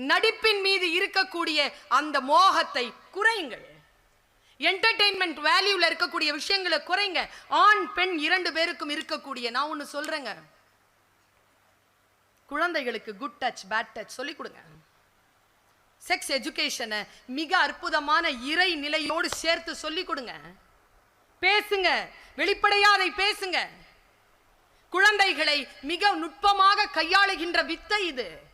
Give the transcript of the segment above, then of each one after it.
நடிப்பின் மீது இருக்கக்கூடிய அந்த மோகத்தை குறையுங்கள். என்டர்டெயின்மெண்ட் வேல்யூல இருக்கக்கூடிய விஷயங்களை குறைங்க. ஆண் பெண் இரண்டு பேருக்கும் இருக்கக்கூடிய நான் ஒன்று சொல்றேங்க. குழந்தைகளுக்கு குட் டச் பேட் டச் சொல்லிக் கொடுங்க. செக்ஸ் எஜுகேஷனை மிக அற்புதமான இறை நிலையோடு சேர்த்து சொல்லிக் கொடுங்க. பேசுங்க. வெளிப்படையா அதை பேசுங்க. குழந்தைகளை மிக நுட்பமாக கையாளுகின்ற வித்தை இது.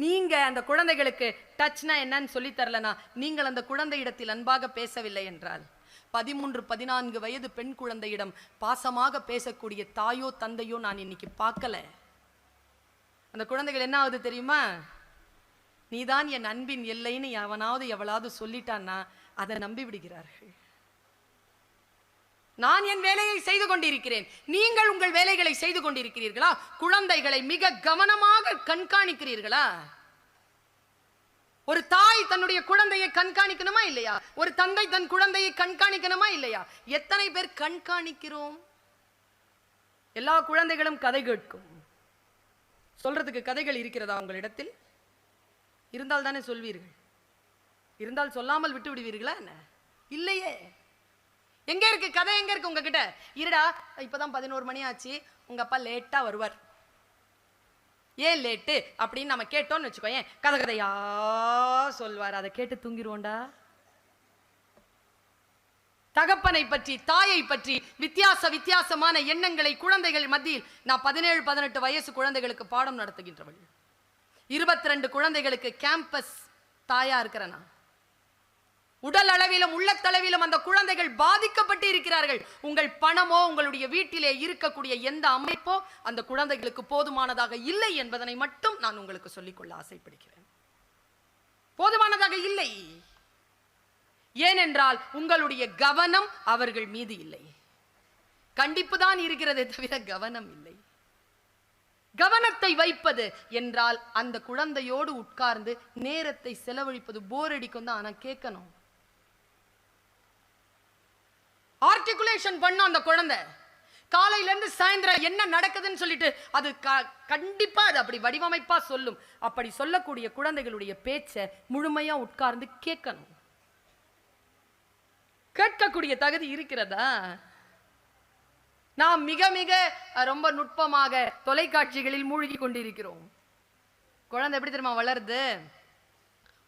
நீங்க அந்த குழந்தைகளுக்கு டச்னா என்னன்னு சொல்லி தரலனா நீங்கள் அந்த குழந்தையிடத்தில் அன்பாக பேசவில்லை என்றால். பதிமூன்று பதினான்கு வயது பெண் குழந்தையிடம் பாசமாக பேசக்கூடிய தாயோ தந்தையோ நான் இன்னைக்கு பார்க்கல. அந்த குழந்தைகள் என்ன ஆகுது தெரியுமா? நீதான் என் அன்பின் எல்லைன்னு எவனாவது எவளாவது சொல்லிட்டான்னா அதை நம்பி விடுகிறார்கள். நான் என் வேலையை செய்து கொண்டிருக்கிறேன். நீங்கள் உங்கள் வேலைகளை செய்து கொண்டிருக்கிறீர்களா? குழந்தைகளை மிக கவனமாக கண்காணிக்கிறீர்களா? ஒரு தாய் தன்னுடைய குழந்தையை கண்காணிக்கணுமா இல்லையா? ஒரு தந்தை தன் குழந்தையை கண்காணிக்கணுமா இல்லையா? எத்தனை பேர் கண்காணிக்கிறோம்? எல்லா குழந்தைகளும் கதை கேட்கும். சொல்றதுக்கு கதைகள் இருக்கிறதா உங்களிடத்தில்? இருந்தால் தானே சொல்வீர்கள். இருந்தால் சொல்லாமல் விட்டு விடுவீர்களா என்ன? இல்லையே. எங்க இருக்கு? கதை எங்க இருக்கு உங்ககிட்ட? இருடா இப்பதான் பதினோரு மணி ஆச்சு. உங்க அப்பா லேட்டா வருவார். ஏன் லேட்டு அப்படின்னு நம்ம கேட்டோம்னு வச்சுக்கோ ஏன் கதை கதையா சொல்வார். அதை கேட்டு தூங்கிடுவோண்டா தகப்பனை பற்றி தாயை பற்றி வித்தியாச வித்தியாசமான எண்ணங்களை குழந்தைகள் மத்தியில் நான் பதினேழு பதினெட்டு வயசு குழந்தைகளுக்கு பாடம் நடத்துகின்றவள். இருபத்தி ரெண்டு குழந்தைகளுக்கு கேம்பஸ் தாயா இருக்கிறேன் நான். உடல் அளவிலும் உள்ளத்தளவிலும் அந்த குழந்தைகள் பாதிக்கப்பட்டு இருக்கிறார்கள். உங்கள் பணமோ உங்களுடைய வீட்டிலே இருக்கக்கூடிய எந்த அமைப்போ அந்த குழந்தைகளுக்கு போதுமானதாக இல்லை என்பதனை மட்டும் நான் உங்களுக்கு சொல்லிக்கொள்ள ஆசைப்படுகிறேன். போதுமானதாக இல்லை. ஏனென்றால் உங்களுடைய கவனம் அவர்கள் மீது இல்லை. கண்டிப்பு தான் இருக்கிறதே தவிர கவனம் இல்லை. கவனத்தை வைப்பது என்றால் அந்த குழந்தையோடு உட்கார்ந்து நேரத்தை செலவழிப்பது போர் அடிக்கும் தான். ஆனால் கேட்கணும். ஆர்டிகுலேஷன் பண்ணும் அந்த குழந்தை. காலையில இருந்து சாயந்தரம் என்ன நடக்குதுன்னு சொல்லிட்டு அது க- கண்டிப்பா அது அப்படி வடிவமைப்பா சொல்லும். அப்படி சொல்லக்கூடிய குழந்தைகளுடைய பேச்சை முழுமையா உட்கார்ந்து கேட்கணும். கேட்கக்கூடிய தகுதி இருக்கிறதா? நாம் மிக மிக ரொம்ப நுட்பமாக தொலைக்காட்சிகளில் மூழ்கி கொண்டிருக்கிறோம். குழந்தை எப்படி தெரியுமா வளருது?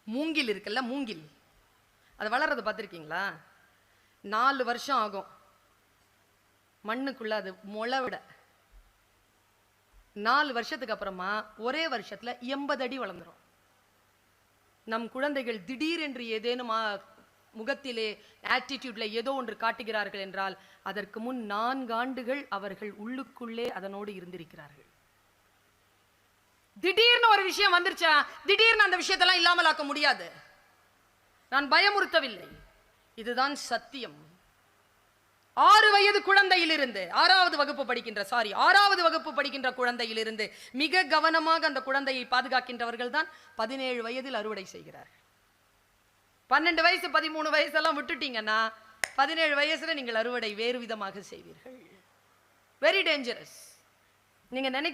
மூங்கில் இருக்குல்ல மூங்கில். அது வளர்றதை பார்த்துருக்கீங்களா? நாலு வருஷம் ஆகும். மண்ணுக்குள்ள அது முளை விட. நாலு வருஷத்துக்கு அப்புறமா ஒரே வருஷத்துல எண்பது அடி வளர்ந்துரும். நம் குழந்தைகள் திடீரென்று ஏதேனும் முகத்திலே ஆட்டிடியூட்ல ஏதோ ஒன்று காட்டுகிறார்கள் என்றால் அதற்கு முன் நான்கு ஆண்டுகள் அவர்கள் உள்ளுக்குள்ளே அதனோடு இருந்திருக்கிறார்கள். திடீர்னு ஒரு விஷயம் வந்துருச்சா? திடீர்னு அந்த விஷயத்தெல்லாம் இல்லாமலாக்க முடியாது. நான் பயமுறுத்தவில்லை. இதுதான் சத்தியம். ஆறு வயது குழந்தையிலிருந்து ஆறாவது வகுப்பு படிக்கின்ற சாரி ஆறாவது வகுப்பு படிக்கின்ற குழந்தையிலிருந்து மிக கவனமாக அந்த குழந்தையை பாதுகாக்கின்றவர்கள் தான் பதினேழு வயதில் அறுவடை செய்கிறார். பன்னெண்டு வயசு பதிமூணு வயசெல்லாம் விட்டுட்டீங்கன்னா பதினேழு வயசுல நீங்கள் அறுவடை வேறு விதமாக செய்வீர்கள். வெரி டேஞ்சரஸ் நீங்க நினை